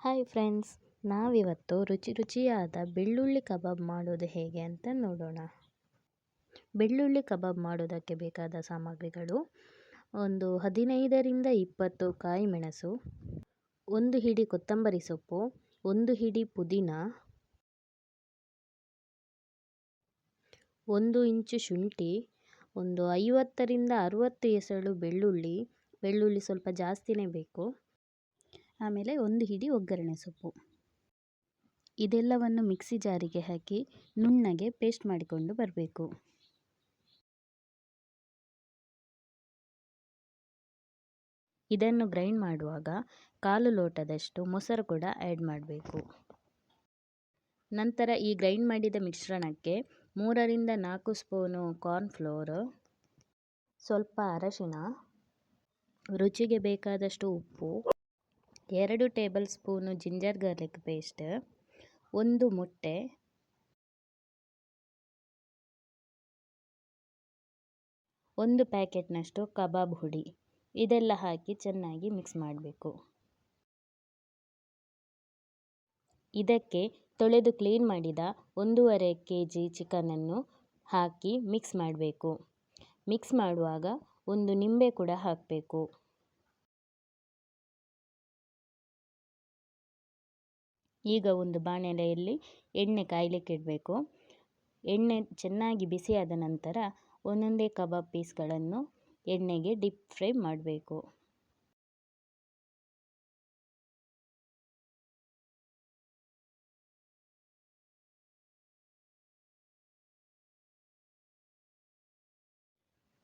Hi friends ನಾವಿವತ್ತು ರುಚಿ ರುಚಿಯಾದ ಬೆಳ್ಳುಳ್ಳಿ ಕಬಾಬ್ ಮಾಡೋದು ಹೇಗೆ ಅಂತ ನೋಡೋಣ. ಬೆಳ್ಳುಳ್ಳಿ ಕಬಾಬ್ ಮಾಡೋದಕ್ಕೆ ಬೇಕಾದ ಸಾಮಗ್ರಿಗಳು, ಒಂದು ಹದಿನೈದರಿಂದ ಇಪ್ಪತ್ತು ಕಾಯಿ ಮೆಣಸು, ಒಂದು ಹಿಡಿ ಕೊತ್ತಂಬರಿ ಸೊಪ್ಪು, ಒಂದು ಹಿಡಿ ಪುದೀನ, ಒಂದು ಇಂಚು ಶುಂಠಿ, ಒಂದು ಐವತ್ತರಿಂದ ಅರುವತ್ತು ಎಸಳು ಬೆಳ್ಳುಳ್ಳಿ ಬೆಳ್ಳುಳ್ಳಿ ಸ್ವಲ್ಪ ಜಾಸ್ತಿನೇ ಬೇಕು. ಆಮೇಲೆ ಒಂದು ಹಿಡಿ ಒಗ್ಗರಣೆ ಸೊಪ್ಪು. ಇದೆಲ್ಲವನ್ನು ಮಿಕ್ಸಿ ಜಾರಿಗೆ ಹಾಕಿ ನುಣ್ಣಗೆ ಪೇಸ್ಟ್ ಮಾಡಿಕೊಂಡು ಬರಬೇಕು. ಇದನ್ನು ಗ್ರೈಂಡ್ ಮಾಡುವಾಗ ಕಾಲು ಲೋಟದಷ್ಟು ಮೊಸರು ಕೂಡ ಆ್ಯಡ್ ಮಾಡಬೇಕು. ನಂತರ ಈ ಗ್ರೈಂಡ್ ಮಾಡಿದ ಮಿಶ್ರಣಕ್ಕೆ ಮೂರರಿಂದ ನಾಲ್ಕು ಸ್ಪೂನು ಕಾರ್ನ್ಫ್ಲೋರ್ ಸ್ವಲ್ಪ ಅರಶಿನ, ರುಚಿಗೆ ಬೇಕಾದಷ್ಟು ಉಪ್ಪು ಎರಡು table spoon ginger garlic paste, ಒಂದು ಮೊಟ್ಟೆ, ಒಂದು ಪ್ಯಾಕೆಟ್ನಷ್ಟು ಕಬಾಬ್ ಹುಡಿ. ಇದೆಲ್ಲ ಹಾಕಿ ಚೆನ್ನಾಗಿ ಮಿಕ್ಸ್ ಮಾಡಬೇಕು. ಇದಕ್ಕೆ ತೊಳೆದು ಕ್ಲೀನ್ ಮಾಡಿದ ಒಂದೂವರೆ ಕೆ ಜಿ ಚಿಕನನ್ನು ಹಾಕಿ ಮಿಕ್ಸ್ ಮಾಡಬೇಕು. ಮಿಕ್ಸ್ ಮಾಡುವಾಗ ಒಂದು ನಿಂಬೆ ಕೂಡ ಹಾಕಬೇಕು. ಈಗ ಒಂದು ಬಾಣಲೆಯಲ್ಲಿ ಎಣ್ಣೆ ಕಾಯಲಿಕ್ಕೆ ಇಡಬೇಕು. ಎಣ್ಣೆ ಚೆನ್ನಾಗಿ ಬಿಸಿಯಾದ ನಂತರ ಒಂದೊಂದೇ ಕಬಾಬ್ ಪೀಸ್ಗಳನ್ನು ಎಣ್ಣೆಗೆ ಡಿಪ್ ಫ್ರೈ ಮಾಡಬೇಕು.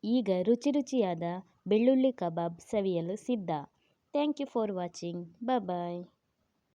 ಈಗ ರುಚಿ ರುಚಿಯಾದ ಬೆಳ್ಳುಳ್ಳಿ ಕಬಾಬ್ ಸವಿಯಲು ಸಿದ್ಧ. Thank you for watching. Bye